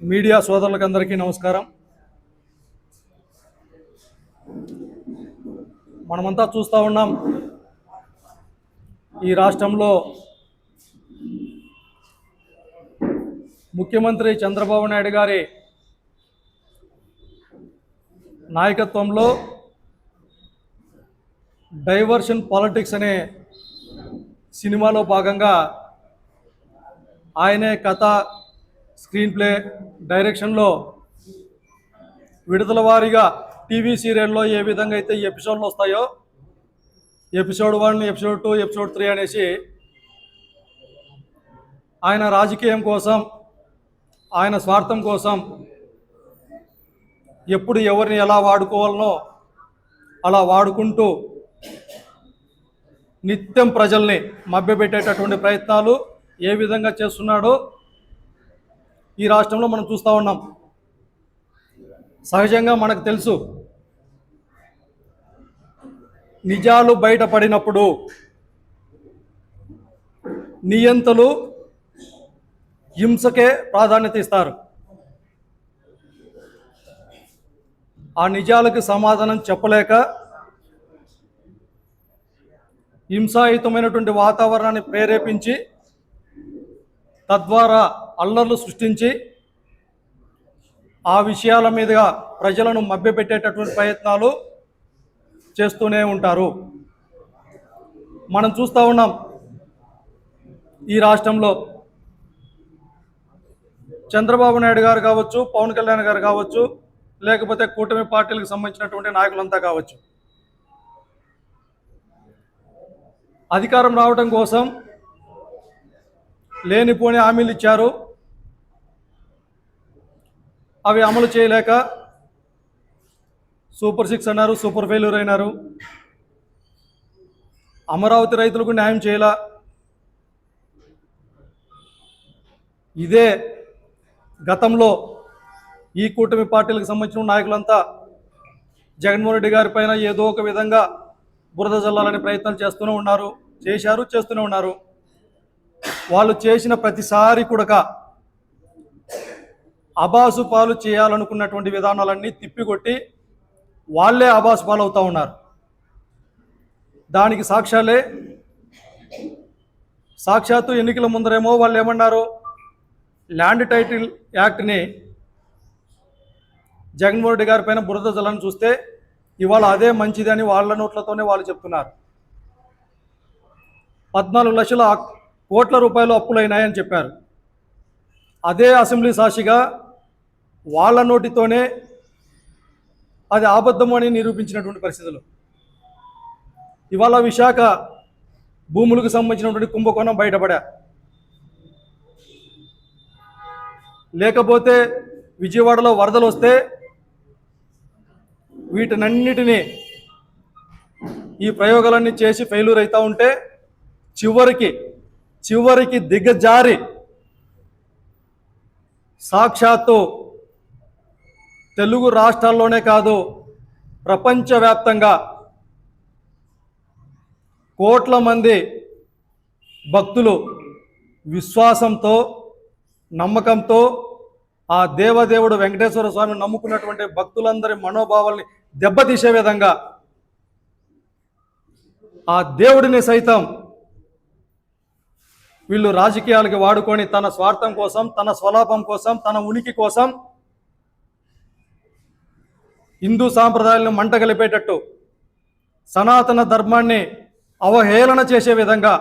Media సోదరులకందరికీ నమస్కారం. మనమంతా చూస్తూ ఉన్నాం ఈ రాష్ట్రంలో ముఖ్యమంత్రి చంద్రబాబు నాయుడు గారి నాయకత్వంలో డైవర్షన్ పాలిటిక్స్ అనే సినిమాలో భాగంగా ఆయనే కథ స్క్రీన్ ప్లే డైరెక్షన్లో విడుదల వారీగా టీవీ సీరియల్లో ఏ విధంగా అయితే ఎపిసోడ్లు వస్తాయో episode one episode two episode three అనేసి ఆయన రాజకీయం కోసం ఆయన స్వార్థం కోసం ఎప్పుడు ఎవరిని ఎలా వాడుకోవాలనో అలా వాడుకుంటూ నిత్యం ప్రజల్ని మభ్యపెట్టేటటువంటి ప్రయత్నాలు ఏ విధంగా చేస్తున్నాడో ఈ రాష్ట్రంలో మనం చూస్తూ ఉన్నాం. సహజంగా మనకు తెలుసు. నిజాలు బయటపడినప్పుడు నియంతలు హింసకే ప్రాధాన్యత ఇస్తారు. ఆ నిజాలకు సమాధానం చెప్పలేక హింసాయుతమైనటువంటి వాతావరణాన్ని ప్రేరేపించి తద్వారా అల్లర్లు సృష్టించి ఆ విషయాల మీదుగా ప్రజలను మభ్యపెట్టేటటువంటి ప్రయత్నాలు చేస్తూనే ఉంటారు. మనం చూస్తూ ఉన్నాం ఈ రాష్ట్రంలో చంద్రబాబు నాయుడు గారు కావచ్చు పవన్ కళ్యాణ్ గారు కావచ్చు లేకపోతే కూటమి పార్టీలకు సంబంధించినటువంటి నాయకులంతా కావచ్చు. అధికారం రావడం కోసం లేనిపోని హామీలు ఇచ్చారు. అవి అమలు చేయలేక సూపర్ సిక్స్ అన్నారు సూపర్ ఫెయిల్యూర్ అయినారు. అమరావతి రైతులకు న్యాయం చేయలా? ఇదే గతంలో ఈ కూటమి పార్టీలకు సంబంధించిన నాయకులంతా జగన్మోహన్ రెడ్డి గారి పైన ఏదో ఒక విధంగా బురద జల్లాలని ప్రయత్నం చేస్తూనే ఉన్నారు చేశారు చేస్తూనే ఉన్నారు. వాళ్ళు చేసిన ప్రతిసారి కూడా అబాసు పాలు చేయాలనుకున్నటువంటి విధానాలన్నీ తిప్పికొట్టి వాళ్ళే అబాసు పాలు అవుతూ ఉన్నారు. దానికి సాక్ష్యాలే సాక్షాత్తు ఎన్నికల ముందరేమో వాళ్ళు ఏమన్నారు? ల్యాండ్ టైటిల్ యాక్ట్ని జగన్మోహన్ రెడ్డి గారి పైన బురద జలని చూస్తే ఇవాళ అదే మంచిది అని వాళ్ళ నోట్లతోనే వాళ్ళు చెప్తున్నారు. పద్నాలుగు లక్షల కోట్ల రూపాయలు అప్పులైనాయని చెప్పారు. అదే అసెంబ్లీ సాక్షిగా వాళ్ళ నోటితోనే అది అబద్ధము అని నిరూపించినటువంటి పరిస్థితులు. ఇవాళ విశాఖ భూములకు సంబంధించినటువంటి కుంభకోణం బయటపడా. లేకపోతే విజయవాడలో వరదలు వస్తే వీటినన్నిటినీ ఈ ప్రయోగాలన్నీ చేసి ఫెయిల్యూర్ అవుతూ ఉంటే చివరికి చివరికి దిగజారి సాక్షాత్తు తెలుగు రాష్ట్రాల్లోనే కాదు ప్రపంచవ్యాప్తంగా కోట్ల మంది భక్తులు విశ్వాసంతో నమ్మకంతో ఆ దేవదేవుడు వెంకటేశ్వర స్వామి నమ్ముకున్నటువంటి భక్తులందరి మనోభావాల్ని దెబ్బతీసే విధంగా ఆ దేవుడిని సైతం వీళ్ళు రాజకీయాలకి వాడుకొని తన స్వార్థం కోసం తన స్వలాభం కోసం తన ఉనికి కోసం హిందూ సాంప్రదాయాలను మంటగలిపేటట్టు సనాతన ధర్మాన్ని అవహేళన చేసే విధంగా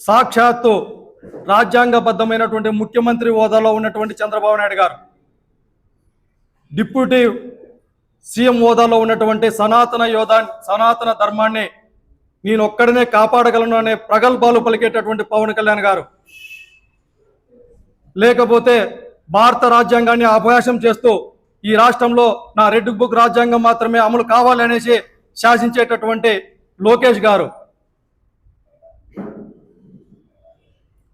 సాక్షాత్తు రాజ్యాంగబద్ధమైనటువంటి ముఖ్యమంత్రి హోదాలో ఉన్నటువంటి చంద్రబాబు నాయుడు గారు డిప్యూటీ సీఎం హోదాలో ఉన్నటువంటి సనాతన యోధా సనాతన ధర్మాన్ని నేను ఒక్కడనే కాపాడగలను అనే ప్రగల్భాలు పలికేటటువంటి పవన్ కళ్యాణ్ గారు. లేకపోతే భారత రాజ్యాంగాన్ని అభ్యాసం చేస్తూ ఈ రాష్ట్రంలో నా రెడ్ బుక్ రాజ్యాంగం మాత్రమే అమలు కావాలనేసి శాసించేటటువంటి లోకేష్ గారు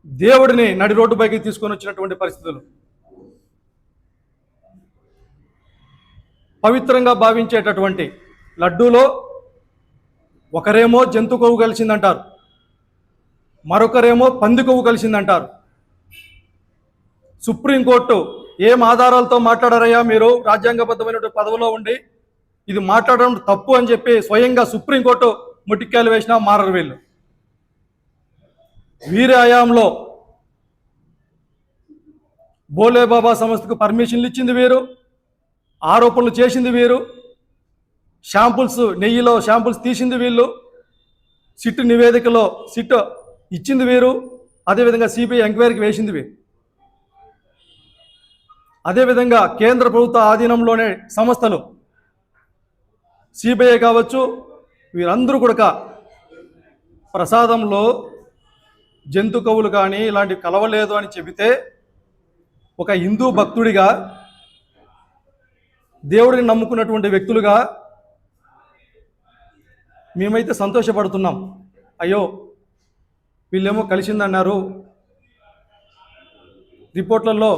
దేవుడిని నడి రోడ్డు పైకి తీసుకొని వచ్చినటువంటి పరిస్థితులు. పవిత్రంగా భావించేటటువంటి లడ్డూలో ఒకరేమో జంతు కొవ్వు కలిసిందంటారు. మరొకరేమో పంది కొవ్వు కలిసిందంటారు. సుప్రీంకోర్టు ఏం ఆధారాలతో మాట్లాడారయ్యా మీరు? రాజ్యాంగబద్ధమైన పదవిలో ఉండి ఇది మాట్లాడడం తప్పు అని చెప్పి స్వయంగా సుప్రీంకోర్టు ముటిక్కాయలు వేసిన మారరు వీళ్ళు. వీరి హయాంలో సంస్థకు పర్మిషన్లు ఇచ్చింది వీరు ఆరోపణలు చేసింది వీరు షాంపుల్స్ నెయ్యిలో షాంపుల్స్ తీసింది వీళ్ళు సిట్ నివేదికలో సిట్ ఇచ్చింది వీరు అదేవిధంగా సిబిఐ ఎంక్వైరీకి వేసింది వీరు. అదేవిధంగా కేంద్ర ప్రభుత్వ ఆధీనంలోనే సంస్థలు సిబిఐ కావచ్చు వీరందరూ కూడా ప్రసాదంలో జంతు కవులు కానీ ఇలాంటివి కలవలేదు అని చెబితే ఒక హిందూ భక్తుడిగా దేవుడిని నమ్ముకున్నటువంటి వ్యక్తులుగా మేమైతే సంతోషపడుతున్నాం. అయ్యో వీళ్ళేమో కలిసిందన్నారు. రిపోర్ట్లలో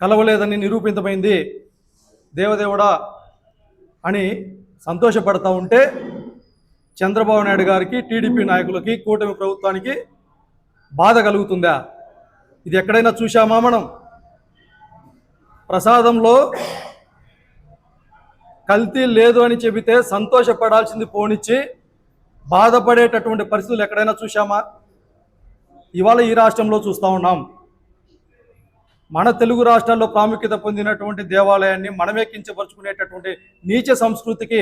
కలవలేదని నిరూపితమైంది దేవదేవుడా అని సంతోషపడతా ఉంటే చంద్రబాబు నాయుడు గారికి టీడీపీ నాయకులకి కూటమి ప్రభుత్వానికి బాధ కలుగుతుందా? ఇది ఎక్కడైనా చూశామా మనం? ప్రసాదంలో కల్తీ లేదు అని చెబితే సంతోషపడాల్సింది పోనిచ్చి బాధపడేటటువంటి పరిస్థితులు ఎక్కడైనా చూశామా? ఇవాళ ఈ రాష్ట్రంలో చూస్తూ ఉన్నాం. మన తెలుగు రాష్ట్రాల్లో ప్రాముఖ్యత పొందినటువంటి దేవాలయాన్ని మనమే కించపరుచుకునేటటువంటి నీచ సంస్కృతికి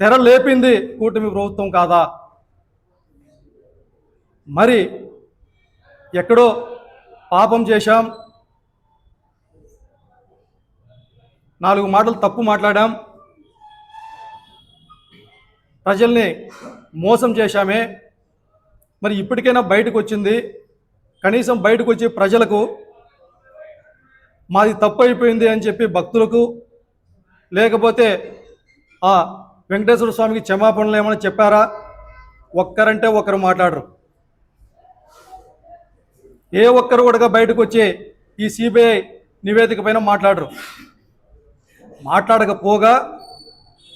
తెర లేపింది కూటమి ప్రభుత్వం కాదా? మరి ఎక్కడో పాపం చేశాం. నాలుగు మాటలు తప్పు మాట్లాడాం. ప్రజల్ని మోసం చేశామే. మరి ఇప్పటికైనా బయటకు వచ్చింది కనీసం బయటకు వచ్చి ప్రజలకు మాది తప్పు అయిపోయింది అని చెప్పి భక్తులకు లేకపోతే ఆ వెంకటేశ్వర స్వామికి క్షమాపణలు ఏమైనా చెప్పారా? ఒక్కరంటే ఒకరు మాట్లాడరు. ఏ ఒక్కరు కూడా బయటకు వచ్చి ఈ సిబిఐ నివేదిక పైన మాట్లాడరు. మాట్లాడకపోగా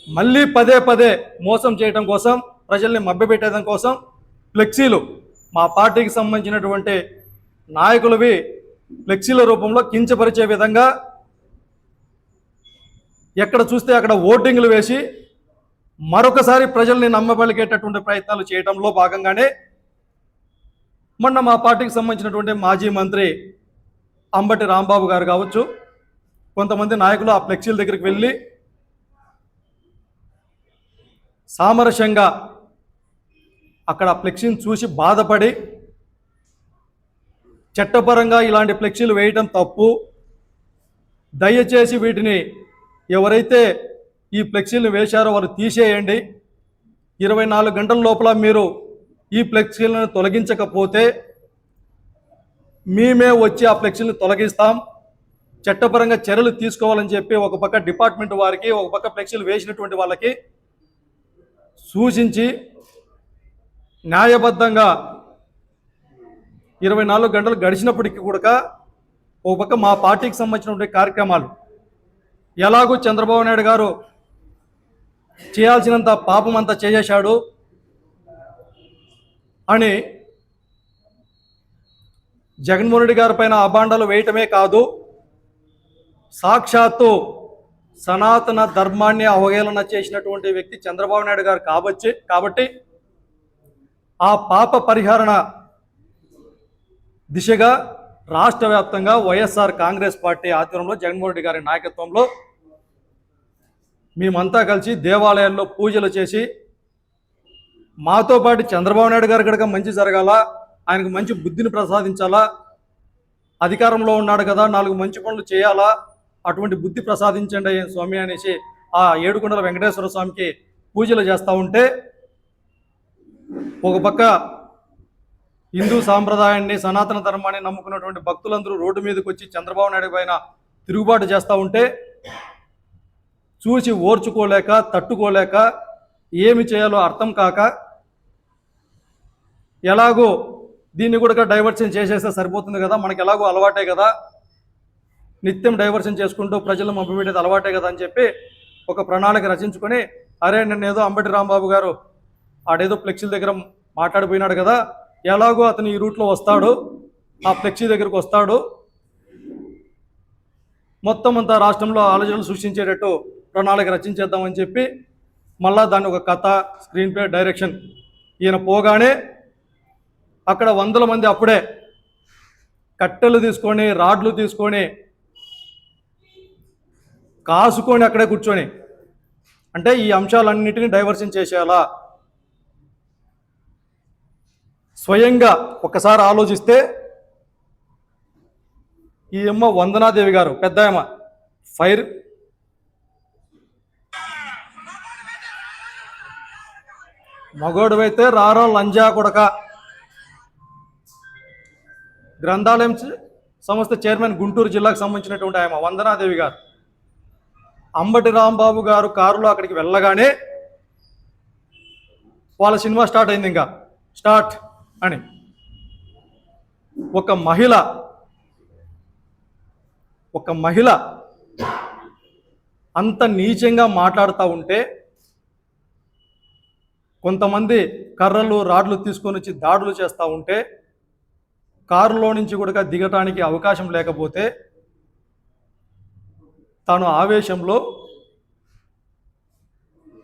మళ్ళీ పదే పదే మోసం చేయడం కోసం ప్రజల్ని మభ్యపెట్టడం కోసం ఫ్లెక్సీలు మా పార్టీకి సంబంధించినటువంటి నాయకులవి ఫ్లెక్సీల రూపంలో కించపరిచే విధంగా ఎక్కడ చూస్తే అక్కడ ఓటింగ్లు వేసి మరొకసారి ప్రజల్ని నమ్మబలిగేటటువంటి ప్రయత్నాలు చేయడంలో భాగంగానే మొన్న మా పార్టీకి సంబంధించినటువంటి మాజీ మంత్రి అంబటి రాంబాబు గారు కావచ్చు కొంతమంది నాయకులు ఆ ఫ్లెక్సీల దగ్గరికి వెళ్ళి సామరస్యంగా అక్కడ ఫ్లెక్సీని చూసి బాధపడి చట్టపరంగా ఇలాంటి ఫ్లెక్సీలు వేయటం తప్పు. దయచేసి వీటిని ఎవరైతే ఈ ఫ్లెక్సీలు వేశారో వారు తీసేయండి. ఇరవై నాలుగు గంటల లోపల మీరు ఈ ఫ్లెక్సీలను తొలగించకపోతే మేమే వచ్చి ఆ ఫ్లెక్సీలను తొలగిస్తాం. చట్టపరంగా చర్యలు తీసుకోవాలని చెప్పి ఒక పక్క డిపార్ట్మెంట్ వారికి ఒక పక్క ఫ్లెక్సీలు వేసినటువంటి వాళ్ళకి సూచించి న్యాయబద్ధంగా ఇరవై నాలుగు గంటలు గడిచినప్పటికీ కూడా ఒక పక్క మా పార్టీకి సంబంధించినటువంటి కార్యక్రమాలు. ఎలాగూ చంద్రబాబు నాయుడు గారు చేయాల్సినంత పాపం అంతా చేసేశాడు అని జగన్మోహన్ రెడ్డి గారి పైన అబాండాలు వేయటమే కాదు సాక్షాత్తు సనాతన ధర్మాన్ని అవహేళన చేసినటువంటి వ్యక్తి చంద్రబాబు నాయుడు గారు కాబట్టి కాబట్టి ఆ పాప పరిహరణ దిశగా రాష్ట్ర వ్యాప్తంగా వైఎస్ఆర్ కాంగ్రెస్ పార్టీ ఆధ్వర్యంలో జగన్మోహన్ రెడ్డి గారి నాయకత్వంలో మేమంతా కలిసి దేవాలయాల్లో పూజలు చేసి మాతో పాటు చంద్రబాబు నాయుడు గారి కనుక మంచి జరగాల ఆయనకు మంచి బుద్ధిని ప్రసాదించాలా అధికారంలో ఉన్నాడు కదా నాలుగు మంచి పనులు చేయాలా అటువంటి బుద్ధి ప్రసాదించండి స్వామి అనేసి ఆ ఏడుకొండల వెంకటేశ్వర స్వామికి పూజలు చేస్తూ ఉంటే ఒక పక్క హిందూ సాంప్రదాయాన్ని సనాతన ధర్మాన్ని నమ్ముకున్నటువంటి భక్తులందరూ రోడ్డు మీదకి వచ్చి చంద్రబాబు నాయుడు పైన తిరుగుబాటు చేస్తూ ఉంటే చూసి ఓర్చుకోలేక తట్టుకోలేక ఏమి చేయాలో అర్థం కాక ఎలాగో దీన్ని కూడా డైవర్షన్ చేసేస్తే సరిపోతుంది కదా మనకి ఎలాగో అలవాటే కదా. నిత్యం డైవర్షన్ చేసుకుంటూ ప్రజలను మభ్యపెట్టేది అలవాటే కదా అని చెప్పి ఒక ప్రణాళిక రచించుకొని అరే నేను ఏదో అంబటి రాంబాబు గారు ఆడేదో ఫ్లెక్సీల దగ్గర మాట్లాడిపోయినాడు కదా ఎలాగో అతను ఈ రూట్లో వస్తాడు ఆ ఫ్లెక్సీ దగ్గరకు వస్తాడు. మొత్తం అంతా రాష్ట్రంలో ఆలోచనలు సృష్టించేటట్టు ప్రణాళిక రచించేద్దామని చెప్పి మళ్ళా దాన్ని ఒక కథ స్క్రీన్ ప్లే డైరెక్షన్ ఈయన పోగానే అక్కడ వందల మంది అప్పుడే కట్టెలు తీసుకొని రాడ్లు తీసుకొని కాసుకొని అక్కడే కూర్చొని అంటే ఈ అంశాలన్నిటిని డైవర్షన్ చేసేలా స్వయంగా ఒకసారి ఆలోచిస్తే ఈ అమ్మ వందనాదేవి గారు పెద్ద అమ్మ ఫైర్. మగోడువైతే రారా లంజా కొడక. గ్రంథాలయం సంస్థ చైర్మన్ గుంటూరు జిల్లాకు సంబంధించినటువంటి ఆమె వందనాదేవి గారు. అంబటి రాంబాబు గారు కారులో అక్కడికి వెళ్ళగానే వాళ్ళ సినిమా స్టార్ట్ అయింది ఇంకా. స్టార్ట్. అని. ఒక మహిళ ఒక మహిళ అంత నీచంగా మాట్లాడుతూ ఉంటే కొంతమంది కర్రలు రాడ్లు తీసుకొని వచ్చి దాడులు చేస్తూ ఉంటే కారులో నుంచి కూడా దిగటానికి అవకాశం లేకపోతే తాను ఆవేశంలో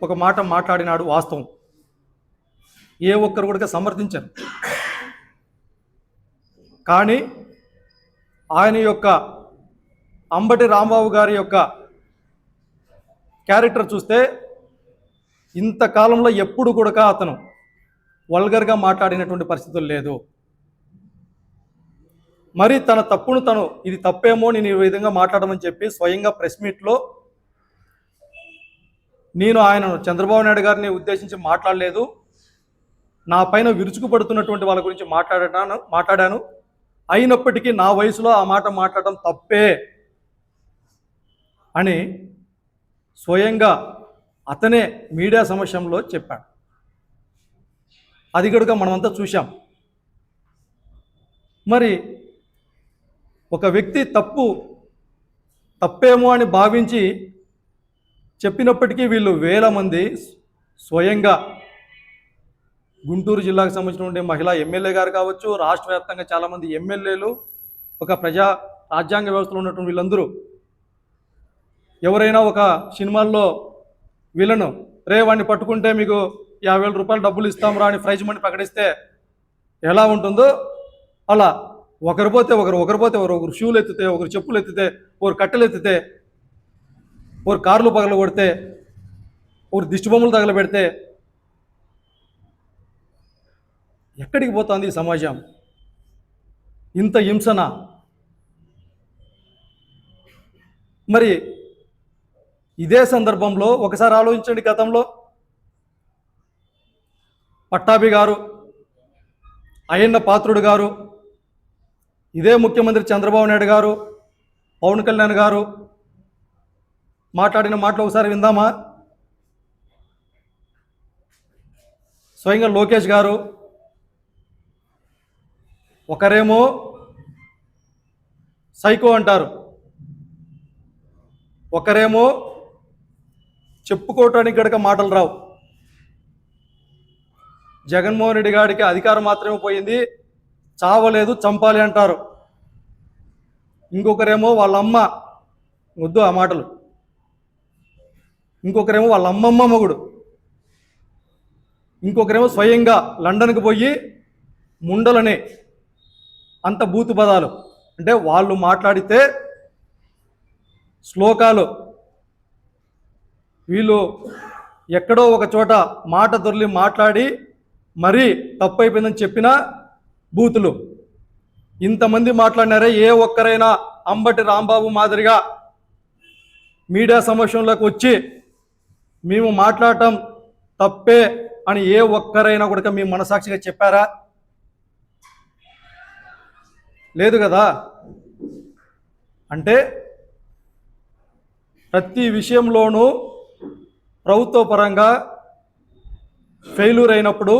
ఒక మాట మాట్లాడినాడు వాస్తవం. ఏ ఒక్కరు కూడా సమర్థించరు. కానీ ఆయన యొక్క అంబటి రాంబాబు గారి యొక్క క్యారెక్టర్ చూస్తే ఇంతకాలంలో ఎప్పుడు కూడా అతను వల్గర్గా మాట్లాడినటువంటి పరిస్థితులు లేదు. మరి తన తప్పును తను ఇది తప్పేమో నేను ఈ విధంగా మాట్లాడమని చెప్పి స్వయంగా ప్రెస్ మీట్లో నేను ఆయనను చంద్రబాబు నాయుడు గారిని ఉద్దేశించి మాట్లాడలేదు. నా పైన విరుచుకుపడుతున్నటువంటి వాళ్ళ గురించి మాట్లాడాను మాట్లాడాను. అయినప్పటికీ నా వయసులో ఆ మాట మాట్లాడడం తప్పే అని స్వయంగా అతనే మీడియా సమక్షంలో చెప్పాడు. అది కనుక మనమంతా చూశాం. మరి ఒక వ్యక్తి తప్పు తప్పేమో అని భావించి చెప్పినప్పటికీ వీళ్ళు వేల మంది స్వయంగా గుంటూరు జిల్లాకు సంబంధించినటువంటి మహిళా ఎమ్మెల్యే గారు కావచ్చు రాష్ట్ర వ్యాప్తంగా చాలామంది ఎమ్మెల్యేలు ఒక ప్రజా రాజ్యాంగ వ్యవస్థలో ఉన్నటువంటి వీళ్ళందరూ ఎవరైనా ఒక సినిమాల్లో వీళ్ళను రే వాడిని పట్టుకుంటే మీకు యాభై వేల రూపాయలు డబ్బులు ఇస్తాం రా అని ప్రైజ్ మనీ ప్రకటిస్తే ఎలా ఉంటుందో అలా ఒకరు పోతే ఒకరు ఒకరు పోతే ఒకరు ఒకరు షూలు ఎత్తితే ఒకరు చెప్పులు ఎత్తితే ఒకరు కట్టెలు ఎత్తితే ఒకరు కార్లు పగల కొడితే ఒకరు దిష్టిబొమ్మలు తగలబెడితే ఎక్కడికి పోతుంది ఈ సమాజం? ఇంత హింసన? మరి ఇదే సందర్భంలో ఒకసారి ఆలోచించండి గతంలో. పట్టాభి గారు అయ్యన్న పాత్రుడు గారు ఇదే ముఖ్యమంత్రి చంద్రబాబు నాయుడు గారు పవన్ కళ్యాణ్ గారు మాట్లాడిన మాటలు ఒకసారి విందామా? స్వయంగా లోకేష్ గారు ఒకరేమో సైకో అంటారు. ఒకరేమో చెప్పుకోవటానికి గడక మాటలు రావు. జగన్మోహన్ రెడ్డి గారికి అధికారం మాత్రమే పోయింది. చావలేదు చంపాలి అంటారు. ఇంకొకరేమో వాళ్ళ అమ్మ వద్దు ఆ మాటలు. ఇంకొకరేమో వాళ్ళ అమ్మమ్మ మొగుడు. ఇంకొకరేమో స్వయంగా లండన్కి పోయి ముండలనే అంత బూతు పదాలు. అంటే వాళ్ళు మాట్లాడితే శ్లోకాలు. వీళ్ళు ఎక్కడో ఒక చోట మాట దొర్లి మాట్లాడి మరీ తప్పైపోయిందని చెప్పిన బూతులు. ఇంతమంది మాట్లాడినారే ఏ ఒక్కరైనా అంబటి రాంబాబు మాదిరిగా మీడియా సమక్షంలోకి వచ్చి మేము మాట్లాడటం తప్పే అని ఏ ఒక్కరైనా కూడా మీ మనసాక్షిగా చెప్పారా? లేదు కదా? అంటే ప్రతి విషయంలోనూ ప్రభుత్వ పరంగా ఫెయిల్యూర్ అయినప్పుడు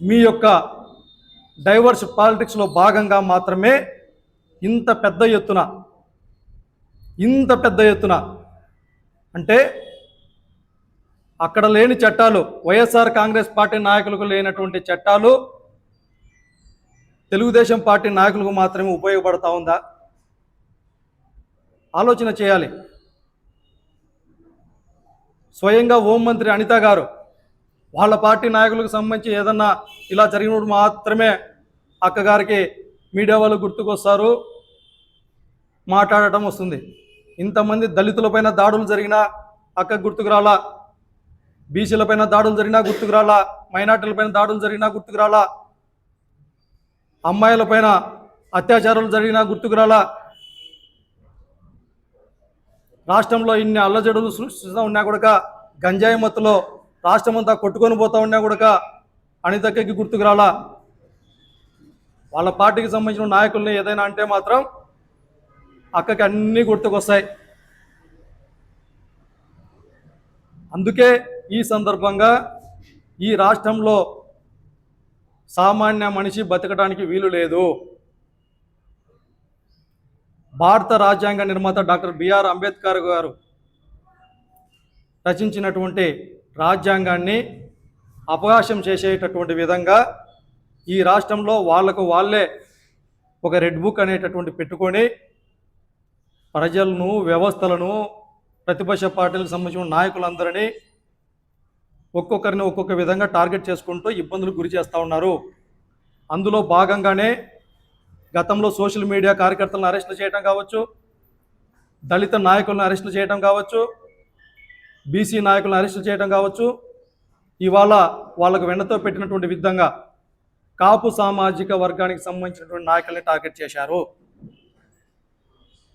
మీ యొక్క డైవర్స్ పాలిటిక్స్లో భాగంగా మాత్రమే ఇంత పెద్ద ఎత్తున ఇంత పెద్ద ఎత్తున అంటే అక్కడ లేని చట్టాలు వైఎస్ఆర్ కాంగ్రెస్ పార్టీ నాయకులకు లేనటువంటి చట్టాలు తెలుగుదేశం పార్టీ నాయకులకు మాత్రమే ఉపయోగపడతా ఉందా? ఆలోచన చేయాలి. స్వయంగా హోంమంత్రి అనిత గారు వాళ్ళ పార్టీ నాయకులకు సంబంధించి ఏదన్నా ఇలా జరిగినప్పుడు మాత్రమే అక్కగారికి మీడియా వాళ్ళు గుర్తుకొస్తారు మాట్లాడటం వస్తుంది. ఇంతమంది దళితులపైన దాడులు జరిగినా అక్క గుర్తుకురాలా బీసీలపైన దాడులు జరిగినా గుర్తుకురాలా మైనార్టీలపైన దాడులు జరిగినా గుర్తుకురాలా అమ్మాయిలపైన అత్యాచారాలు జరిగినా గుర్తుకురాలా రాష్ట్రంలో ఇన్ని అల్లజడులు సృష్టిస్తూ ఉన్నా కూడా గంజాయి మత్తులో రాష్ట్రం అంతా కొట్టుకొని పోతూ ఉన్నా కూడా అనితక్కకి గుర్తుకు రాలా? వాళ్ళ పార్టీకి సంబంధించిన నాయకుల్ని ఏదైనా అంటే మాత్రం అక్కకి అన్నీ గుర్తుకొస్తాయి. అందుకే ఈ సందర్భంగా ఈ రాష్ట్రంలో సామాన్య మనిషి బతకడానికి వీలు లేదు. భారత రాజ్యాంగ నిర్మాత డాక్టర్ బిఆర్ అంబేద్కర్ గారు రచించినటువంటి రాజ్యాంగాన్ని అపకాశం చేసేటటువంటి విధంగా ఈ రాష్ట్రంలో వాళ్ళకు వాళ్ళే ఒక రెడ్ బుక్ అనేటటువంటి పెట్టుకొని ప్రజలను వ్యవస్థలను ప్రతిపక్ష పార్టీలకు సంబంధించిన నాయకులందరినీ ఒక్కొక్కరిని ఒక్కొక్క విధంగా టార్గెట్ చేసుకుంటూ ఇబ్బందులు గురి చేస్తూ ఉన్నారు. అందులో భాగంగానే గతంలో సోషల్ మీడియా కార్యకర్తలను అరెస్టులు చేయడం కావచ్చు దళిత నాయకులను అరెస్టులు చేయడం కావచ్చు బీసీ నాయకులను అరెస్టులు చేయడం కావచ్చు ఇవాళ వాళ్ళకు వెన్నతో పెట్టినటువంటి విధంగా కాపు సామాజిక వర్గానికి సంబంధించినటువంటి నాయకుల్ని టార్గెట్ చేశారు.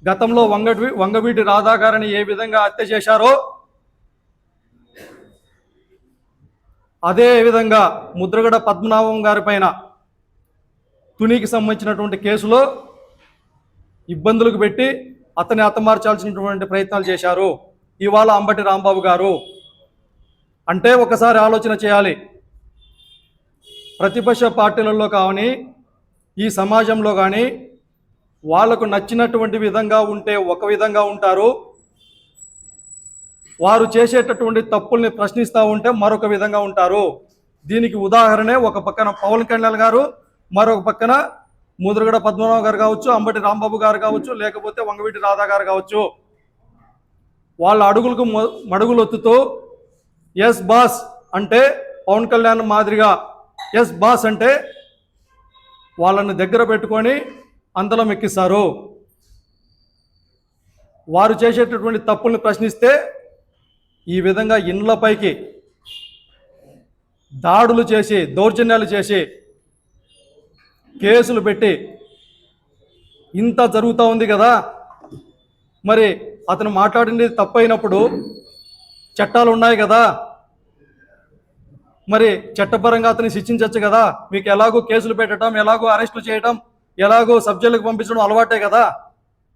గతంలో వంగటి వంగవీటి రాధాగారిని ఏ విధంగా హత్య చేశారో అదే విధంగా ముద్రగడ పద్మనాభం గారి పైన తునికి సంబంధించినటువంటి కేసులో ఇబ్బందులకు పెట్టి అతన్ని అతమార్చాల్సినటువంటి ప్రయత్నాలు చేశారు ఇవాళ అంబటి రాంబాబు గారు. అంటే ఒకసారి ఆలోచన చేయాలి. ప్రతిపక్ష పార్టీలలో కావని ఈ సమాజంలో కానీ వాళ్ళకు నచ్చినటువంటి విధంగా ఉంటే ఒక విధంగా ఉంటారు. వారు చేసేటటువంటి తప్పుల్ని ప్రశ్నిస్తూ ఉంటే మరొక విధంగా ఉంటారు. దీనికి ఉదాహరణే ఒక పక్కన పవన్ కళ్యాణ్ గారు మరొక పక్కన ముదురుగడ పద్మనాభ గారు కావచ్చు అంబటి రాంబాబు గారు కావచ్చు లేకపోతే వంగవీటి రాధా గారు కావచ్చు. వాళ్ళ అడుగులకు మడుగులు ఒత్తుతూ ఎస్ బాస్ అంటే పవన్ కళ్యాణ్ మాదిరిగా ఎస్ బాస్ అంటే వాళ్ళని దగ్గర పెట్టుకొని అందలం ఎక్కిస్తారు. వారు చేసేటటువంటి తప్పుల్ని ప్రశ్నిస్తే ఈ విధంగా ఇండ్లపైకి దాడులు చేసి దౌర్జన్యాలు చేసి కేసులు పెట్టి ఇంత జరుగుతూ ఉంది కదా. మరి అతను మాట్లాడింది తప్పైనప్పుడు చట్టాలు ఉన్నాయి కదా. మరి చట్టపరంగా అతన్ని శిక్షించవచ్చు కదా. మీకు ఎలాగో కేసులు పెట్టడం ఎలాగో అరెస్టులు చేయడం ఎలాగో సబ్జెక్టులకు పంపించడం అలవాటే కదా.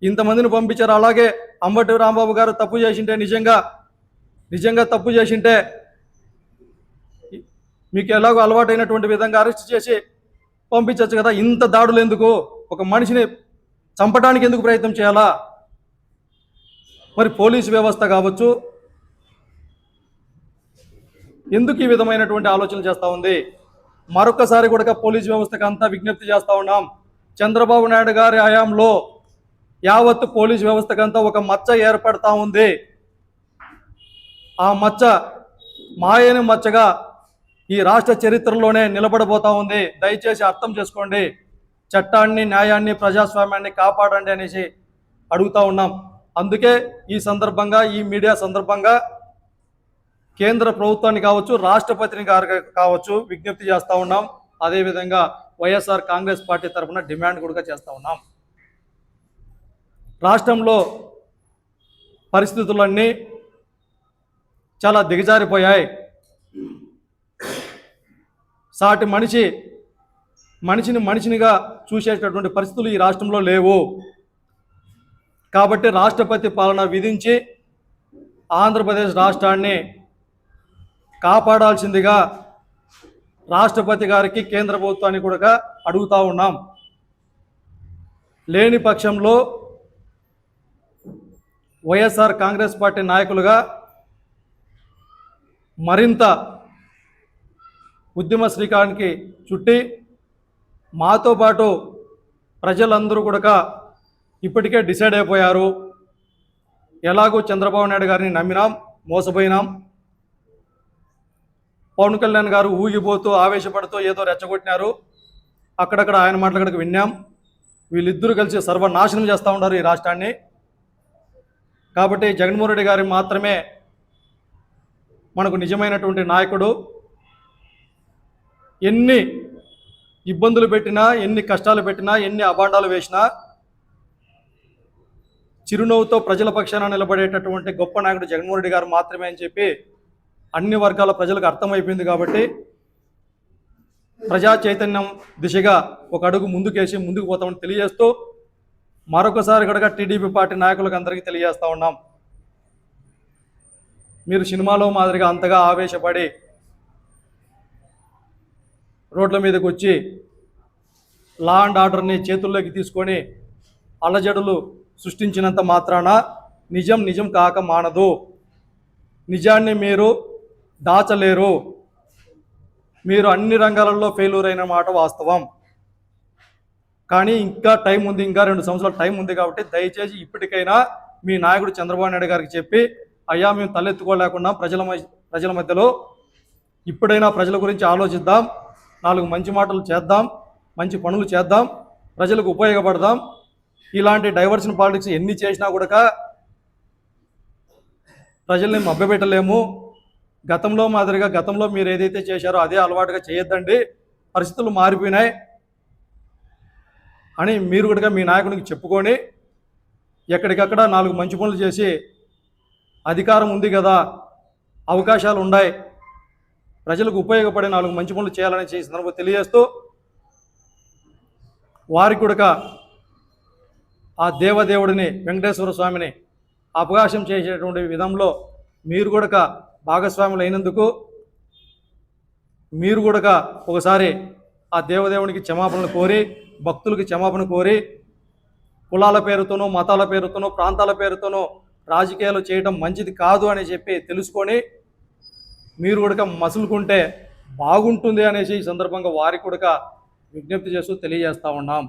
ఇంతమందిని పంపించారు. అలాగే అంబటి రాంబాబు గారు తప్పు చేసింటే నిజంగా నిజంగా తప్పు చేసింటే మీకు ఎలాగో అలవాటైనటువంటి విధంగా అరెస్ట్ చేసి పంపించవచ్చు కదా. ఇంత దాడులు ఎందుకు? ఒక మనిషిని చంపడానికి ఎందుకు ప్రయత్నం చేయాలా? మరి పోలీసు వ్యవస్థ కావచ్చు. ఎందుకు ఈ విధమైనటువంటి ఆలోచనలు చేస్తూ ఉంది? మరొకసారి కూడా పోలీస్ వ్యవస్థకు అంతా విజ్ఞప్తి చేస్తూ ఉన్నాం. చంద్రబాబు నాయుడు గారి హయాంలో యావత్తు పోలీస్ వ్యవస్థకంతా ఒక మచ్చ ఏర్పడతా ఉంది. ఆ మచ్చ మాయని మచ్చగా ఈ రాష్ట్ర చరిత్రలోనే నిలబడబోతా ఉంది. దయచేసి అర్థం చేసుకోండి. చట్టాన్ని న్యాయాన్ని ప్రజాస్వామ్యాన్ని కాపాడండి అనేసి అడుగుతా ఉన్నాం. అందుకే ఈ సందర్భంగా ఈ మీడియా సందర్భంగా కేంద్ర ప్రభుత్వాన్ని కావచ్చు రాష్ట్రపతిని కావచ్చు విజ్ఞప్తి చేస్తూ ఉన్నాం. అదేవిధంగా వైఎస్ఆర్ కాంగ్రెస్ పార్టీ తరఫున డిమాండ్ కూడా చేస్తూ ఉన్నాం. రాష్ట్రంలో పరిస్థితులన్నీ చాలా దిగజారిపోయాయి. సాటి మనిషి మనిషిని మనిషినిగా చూసేటటువంటి పరిస్థితులు ఈ రాష్ట్రంలో లేవు. కాబట్టి రాష్ట్రపతి పాలన విధించి ఆంధ్రప్రదేశ్ రాష్ట్రాన్ని కాపాడాల్సిందిగా రాష్ట్రపతి గారికి కేంద్ర ప్రభుత్వాన్ని కూడా అడుగుతా ఉన్నాం. లేని పక్షంలో వైఎస్ఆర్ కాంగ్రెస్ పార్టీ నాయకులుగా మరింత ఉద్యమ శ్రీకారానికి చుట్టి మాతో పాటు ప్రజలందరూ కూడా ఇప్పటికే డిసైడ్ అయిపోయారు. ఎలాగో చంద్రబాబు నాయుడు గారిని నమ్మినాం మోసపోయినాం. పవన్ కళ్యాణ్ గారు ఊగిపోతూ ఆవేశపడుతూ ఏదో రెచ్చగొట్టినారు. అక్కడక్కడ ఆయన మాట్లాడక విన్నాం. వీళ్ళిద్దరూ కలిసి సర్వనాశనం చేస్తూ ఉన్నారు ఈ రాష్ట్రాన్ని. కాబట్టి జగన్మోహన్ రెడ్డి గారి మాత్రమే మనకు నిజమైనటువంటి నాయకుడు ఎన్ని ఇబ్బందులు పెట్టినా ఎన్ని కష్టాలు పెట్టినా ఎన్ని అభాండాలు వేసినా చిరునవ్వుతో ప్రజల పక్షాన నిలబడేటటువంటి గొప్ప నాయకుడు జగన్మోహన్ రెడ్డి గారు మాత్రమే అని చెప్పి అన్ని వర్గాల ప్రజలకు అర్థమైపోయింది కాబట్టి ప్రజా చైతన్యం దిశగా ఒక అడుగు ముందుకేసి ముందుకు పోతామని తెలియజేస్తూ మరొకసారి కనుక టీడీపీ పార్టీ నాయకులకు అందరికీ తెలియజేస్తూ ఉన్నాం. మీరు సినిమాలో మాదిరిగా అంతగా ఆవేశపడి రోడ్ల మీదకి వచ్చి లా అండ్ ఆర్డర్ని చేతుల్లోకి తీసుకొని అల్లజడులు సృష్టించినంత మాత్రాన నిజం నిజం కాక మానదు. నిజాన్ని మీరు దాచలేరు. మీరు అన్ని రంగాలలో ఫెయిల్యూర్ అయిన మాట వాస్తవం. కానీ ఇంకా టైం ఉంది ఇంకా రెండు సంవత్సరాల టైం ఉంది కాబట్టి దయచేసి ఇప్పటికైనా మీ నాయకుడు చంద్రబాబు నాయుడు గారికి చెప్పి అయ్యా మేము తలెత్తుకోలేకుండా ప్రజల మధ్య ప్రజల మధ్యలో ఇప్పుడైనా ప్రజల గురించి ఆలోచిద్దాం నాలుగు మంచి మాటలు చేద్దాం మంచి పనులు చేద్దాం ప్రజలకు ఉపయోగపడదాం. ఇలాంటి డైవర్షన్ పాలిటిక్స్ ఎన్ని చేసినా కూడా ప్రజల్ని మభ్యపెట్టలేము. గతంలో మాదిరిగా గతంలో మీరు ఏదైతే చేశారో అదే అలవాటుగా చేయొద్దండి. పరిస్థితులు మారిపోయినాయి. అని మీరు కూడా మీ నాయకునికి చెప్పుకొని ఎక్కడికక్కడ నాలుగు మంచి పనులు చేసి అధికారం ఉంది కదా అవకాశాలు ఉన్నాయి ప్రజలకు ఉపయోగపడే నాలుగు మంచి పనులు చేయాలని చేసి సందర్భంగా తెలియజేస్తూ వారికి కూడా ఆ దేవదేవుడిని వెంకటేశ్వర స్వామిని అవకాశం చేసేటువంటి విధంలో మీరు కూడా భాగస్వాములు అయినందుకు మీరు కూడా ఒకసారి ఆ దేవదేవునికి క్షమాపణలు కోరి భక్తులకి క్షమాపణ కోరి కులాల పేరుతోనో మతాల పేరుతోనో ప్రాంతాల పేరుతోనో రాజకీయాలు చేయడం మంచిది కాదు అని చెప్పి తెలుసుకొని మీరు కూడా మసులుకుంటే బాగుంటుంది అనేసి ఈ సందర్భంగా వారికి కూడా విజ్ఞప్తి చేస్తూ తెలియజేస్తా ఉన్నాం.